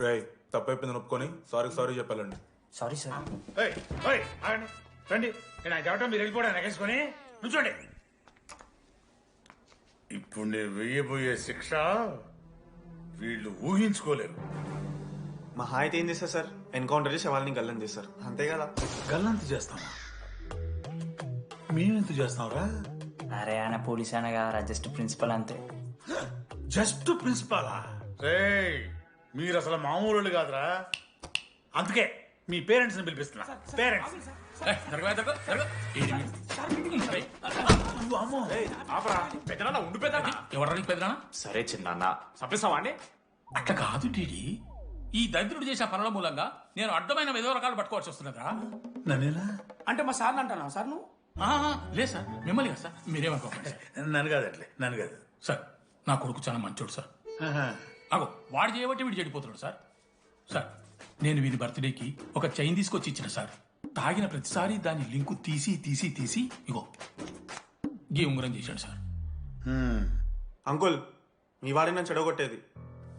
రే తప్పైపోయిందని ఒప్పుకొని sorry sorry చెప్పాలండి. Sorry sir. ఆగండి. రండి. నేను ఆయన చెప్పడం మీరు వెళ్ళిపోవడానికి ఎగేసుకొని నుంచోండి. ఇప్పుడు నేను వెయ్యబోయే శిక్ష వీళ్ళు ఊహించుకోలేరు. మా హాయ్ అయితే ఏం చేస్తారు సార్? ఎన్కౌంటర్ చేసి వాళ్ళని గల్లం చేస్తారు. అంతే కదా? గల్లంత చేస్తాం? మేమెంత చేస్తాంరా? అరే ఆయన పోలీస్ కదా జస్ట్ ప్రిన్సిపల్ అంతే. జస్ట్ ప్రిన్సిపాలా? రే మీరు అసలు మామూలు కాదురా. అందుకే మీ పేరెంట్స్ని పిలిపిస్తున్నా పేరెంట్స్. పెద్దనా సరే చిన్న చంపేస్తావా అండి అట్లా కాదు టీడీ. ఈ దరిద్రుడు చేసిన పనుల మూలంగా నేను అడ్డమైన ఏదో రకాలు పట్టుకోవాల్సి వస్తున్నదా నన్నేనా అంటే మా సార్ అంటున్నా సార్ నువ్వు? లేదు సార్. మిమ్మల్ని కదా సార్. మీరేమనుకోకండి సార్. నన్ను కాదు అట్లే నన్ను కాదు. సార్ నా కొడుకు చాలా మంచోడు సార్. అగో వాడు చేయబట్టి వీడు చెడిపోతున్నాడు సార్. సార్ నేను వీడి బర్త్డేకి ఒక చైన్ తీసుకొచ్చి ఇచ్చిన సార్. తాగిన ప్రతిసారి దాని లింకు తీసి తీసి తీసి ఇగో గీ ఉంగరం చేశాడు సార్. అంకుల్ మీ వాడిని నన్ను చెడగొట్టేది.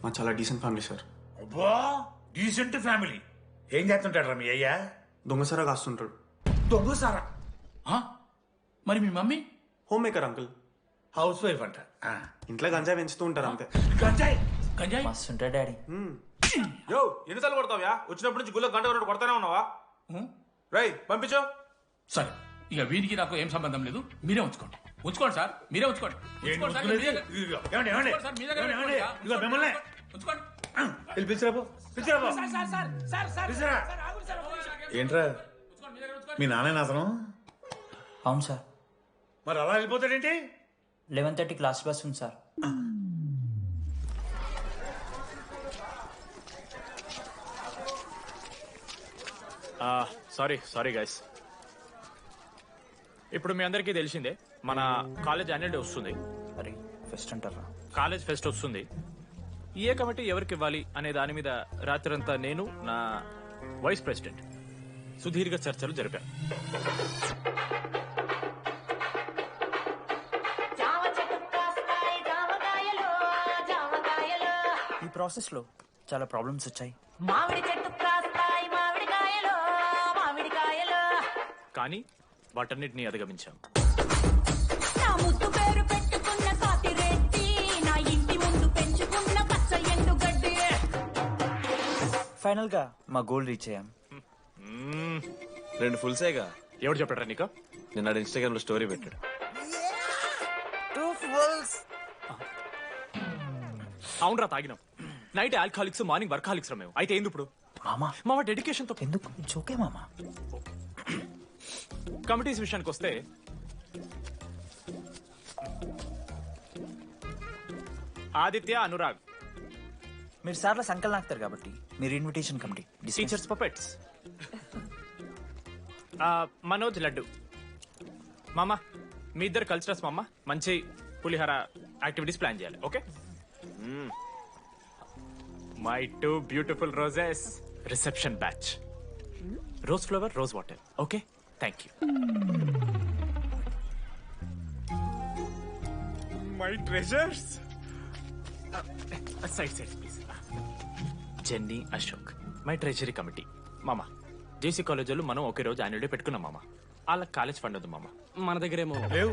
మా చాలా డీసెంట్ ఫ్యామిలీ సార్. అబ్బా డీసెంట్ ఫ్యామిలీ. ఏం చేస్తుంటాడు రా మీ అయ్యా? దొంగసరా కాస్తుంటాడు. దొంగ సారా ఆ? మరి మీ mummy? Home maker uncle. Housewife అంట. ఆ. ఇంట్లో గంజాయి పెంచుతూ ఉంటారు అంతే. గంజాయి? గంజాయి మస్తు ఉంటాడు డాడీ యో ఎన్నిసార్లు కొడతావ్యా వచ్చినప్పటి నుంచి గుళ్ళ గంట కొట్టు కొడతానే ఉన్నావా? రై పంపించో సరే ఇక వీడికి నాకు ఏం సంబంధం లేదు మీరే ఉంచుకోండి ఉంచుకోండి సార్ మీరే ఉంచుకోండి ఉంచుకోండి సార్, ఉంచుకునేది? మీ దగ్గర- ఇదిగో, ఏమండి, ఏమండి? ఉంచుకోండి సార్, మీ దగ్గర ఏమండి, పెట్టుకోండి. ఏమండి? ఇదిగో మిమ్మల్ని. ఉంచుకోండి వెళ్ళి పిలిచిరా పో. పిలిచిరా పో. పిలిచిరా. ఏంట్రా ఉంచుకోండి, మీ దగ్గర ఉంచుకోండి. మీ నాన్న అతను అవును సార్ మరి అలా వెళ్ళిపోతాడేంటి లెవెన్ థర్టీ క్లాస్ బస్ ఉంది సార్ సారీ సారీ గైస్ ఇప్పుడు మీ అందరికీ తెలిసిందే మన కాలేజ్ యాన్యువల్ డే వస్తుంది. అరే ఫెస్ట్ అంటారా? కాలేజ్ ఫెస్ట్ వస్తుంది. ఏ కమిటీ ఎవరికి ఇవ్వాలి అనే దాని మీద రాత్రంతా నేను నా వైస్ ప్రెసిడెంట్ సుదీర్ఘ చర్చలు జరిపాను. ఈ ప్రాసెస్లో చాలా ప్రాబ్లమ్స్ వచ్చాయి. మామిడి చెట్టు ముందు పెంచుకున్న పచ్చ ఎండుగడ్డి. ఫైనల్గా మా గోల్ రీచ్ అయ్యాం. రెండు ఫుల్ సేగా ఎవరు చెప్పారా నీకు? నిన్న ఇన్స్టాగ్రామ్లో స్టోరీ పెట్టాడు. అవునరా తాగినాం. నైట్ ఆల్కహాలిక్స్ మార్నింగ్ వర్కాలిక్స్ రా మేము. అయితే ఏంది ఇప్పుడు? మామా? మా డెడికేషన్తో ఎందుకు? ఇట్స్ ఓకే మామా? కమిటీస్ విషయానికి వస్తే ఆదిత్య అనురాగ్. మీరు సార్ల సంకల్ నాకుతారు కాబట్టి మీరు invitation committee teachers puppets Manoj Laddu. మామ మీ ఇద్దరు కల్చరల్స్ మామ మంచి పులిహార యాక్టివిటీస్ ప్లాన్ చేయాలి okay? My two beautiful roses reception batch rose flower rose water okay? Thank you my treasures side side please Jenny Ashok my treasury committee మామ JC కాలేజీలో మనం ఒకే రోజు యాన్యువల్ డే పెట్టుకున్నాం మామ. వాళ్ళకి కాలేజ్ ఫండ్ ఉంది మామ. మన దగ్గర ఏమో లేవు.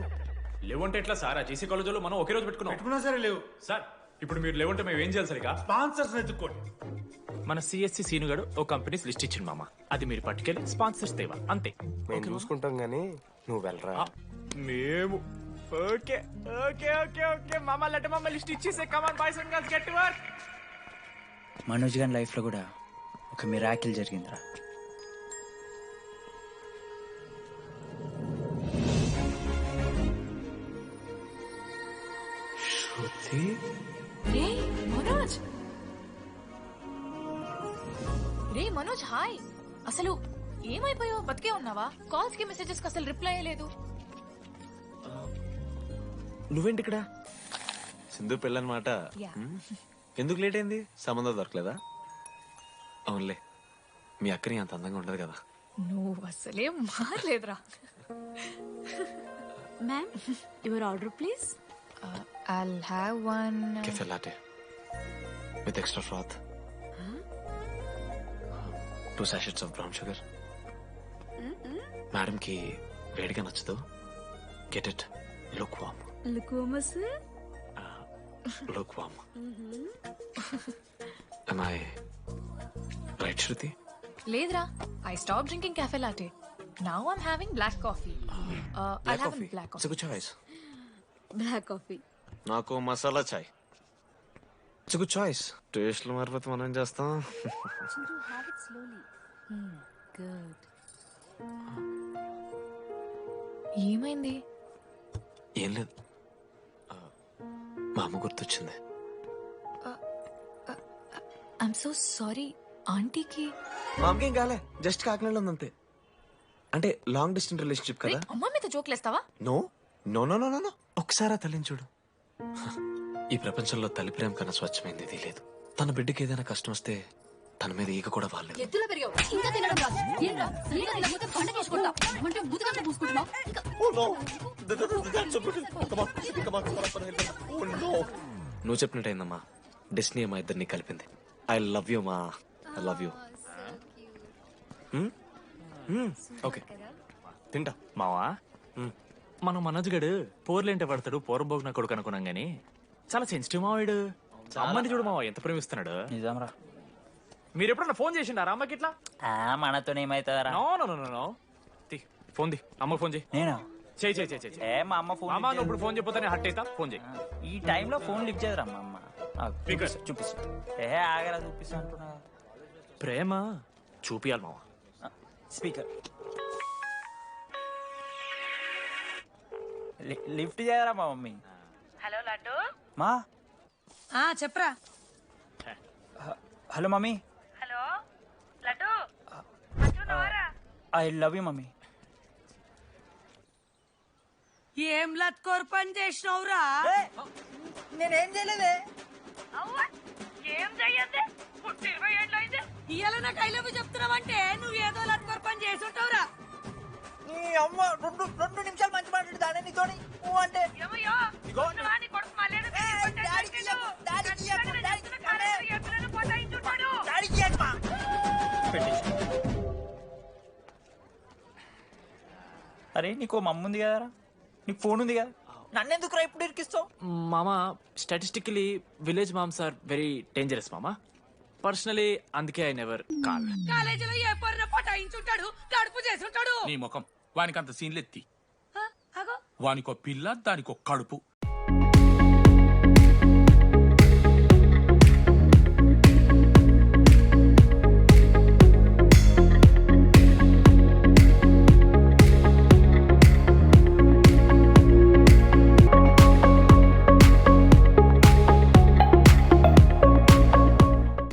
లేవంటే ఎట్లా సార్? ఆ జేసీ కాలేజీలో మనం ఒకే రోజు పెట్టుకున్నాం. పెట్టుకున్నా సరే లేవు. సార్ ఇప్పుడు మీరు లేవంటే మేము ఏం చేయాలి సరిగా? స్పాన్సర్స్ ఎత్తుక్కోండి మన సిఎస్సి సీనుగాడు ఓ కంపెనీస్ లిస్ట్ ఇచ్చింది మామ. అది మీరు పట్టుకెళ్ళి స్పాన్సర్స్ తేవా అంతే. మేము చూసుకుంటాం గానీ నువ్వు వెళ్ళరా? మేము. ఓకే. Okay okay okay. మామ లెట్ మామ లిస్ట్ ఇచ్చేసే. Come on boys and girls get work Manoj గారి లైఫ్లో కూడా ఒక మిరాకిల్ జరిగిందిరా. రే రే మనోజ్ హాయ్. అసలు ఏమైపోయావు బతికే ఉన్నావా? కాల్స్కి మెసేజెస్కి అసలు రిప్లై లేదు నువ్వేంటి ఇక్కడ సింధు పెళ్ళనమాట. ఎందుకు లేట్ అయింది సంబంధం దొరకలేదా? అవునులే మీ అక్కని అంత అందంగా ఉండదు కదా. నువ్వు అసలే మారలేదురా. Ma'am your order please I'll have one cafe latte with extra froth. Two sachets of brown sugar. మేడంకి వేడిగా నచ్చదు. గెట్ ఇట్ లుక్ వామ్ లుకోమస్ lukewarm I right Shruti లేదురా. I stop drinking cafe latte now I'm having black coffee I black have coffee black it's good choice black coffee నాకు masala chai it's good choice టేస్ట్లు మారిపోతే మనం ఏం చేస్తాం ఏమైంది? ఏం లేదు. మా అమ్మ గుర్తొచ్చింది. ఐఎమ్ సో సారీ ఆంటీకి. మా అమ్మకి ఏం కాలే జస్ట్ కాకినాడలో ఉంది అంతే. అంటే లాంగ్ డిస్టెన్స్ రిలేషన్షిప్ కదా. అమ్మ మీద జోకులేస్తావా? No no no no no no ఒకసారి తల్లిని చూడు. ఈ ప్రపంచంలో తల్లి ప్రేమ కన్నా స్వచ్ఛమైంది ఇది లేదు. తన బిడ్డకి ఏదైనా కష్టం వస్తే తన మీద ఈగ కూడా వాళ్ళలేదు ఎత్తులో పెరిగావు. ఇంకా తినడం రాదు. ఏంట్రా? సరిగా తినకపోతే పండ చేసుకుంటా అంటే ముదుగంట పూసుకుంటున్నావు. ఇంకా నువ్వు చెప్పినట్టయిందమ్మా. డెస్నీ మా ఇద్దరిని కలిపింది. ఐ లవ్ యూ మా. ఐ లవ్ యూ ఓకే తింటా. మావా? మన మనోజ్ గడు పోర్లేంటే పడతాడు పోరంబోగు నా కొడుకు అనుకున్నాం గానీ. చాలా సెన్సిటివ్ మావాడు. అమ్మని చూడు మావా ఎంత ప్రేమిస్తున్నాడు. నిజంరా. మీరు ఎప్పుడన్నా ఫోన్ చేసిండారా అమ్మకి ఇట్లా? మనతో ఏమైతుందరా? నో నో నో నో తీ ఫోన్ ది అమ్మకి ఫోన్ చేయి. నేనా? చేయి చేయి చేయి చేయి ఏ మా అమ్మ ఫోన్ అమ్మ నువ్వు ఇప్పుడు ఫోన్ చెప్పితే హట్ అవుతా ఫోన్ చేయి. ఈ టైంలో ఫోన్ లిఫ్ట్ చేయదురా మా అమ్మ. చూపిస్తా చూపిస్తా. ఏ ఆగరా చూపిస్తా అంటున్నా ప్రేమ చూపియాలి మావా. స్పీకర్ లిఫ్ట్ చేయరా మా మమ్మీ? హలో లడ్డు. మా? ఆ చెప్పరా. Hello mummy. Hello Laddu. I love you mummy. ఏం లత్కోర్ పని చేసినవురా? నేనేం చేయలేదే. ఏం చెయ్యద్దే? పుట్టి ఇరవై ఏళ్ళు అయితే ఇయ్యాల నాకు ఐ లవ్ చెప్తున్నావంటే నువ్వు ఏదో లత్కోర్ పని చేసి ఉంటావురా. నీ అమ్మ రెండు రెండు నిమిషాలు మంచి మాట్లాడు దాని నువ్వు అంటే. అరే నీకు మమ్మ ఉంది కదరా? నీకు ఫోన్ ఉంది కదా నన్నెందుకురా ఇప్పుడు ఇరికిస్తావు? మామా statistically village moms are very dangerous మామా. పర్సనలీ అందుకే ఐ నెవర్ కాల్ కాలేజీలో ఏ పొరిన పోటాయించుంటాడు కడుపు చేసి ఉంటాడు. నీ ముఖం. వానికి అంత సీన్లెత్తి వానికో పిల్ల దానికో కడుపు.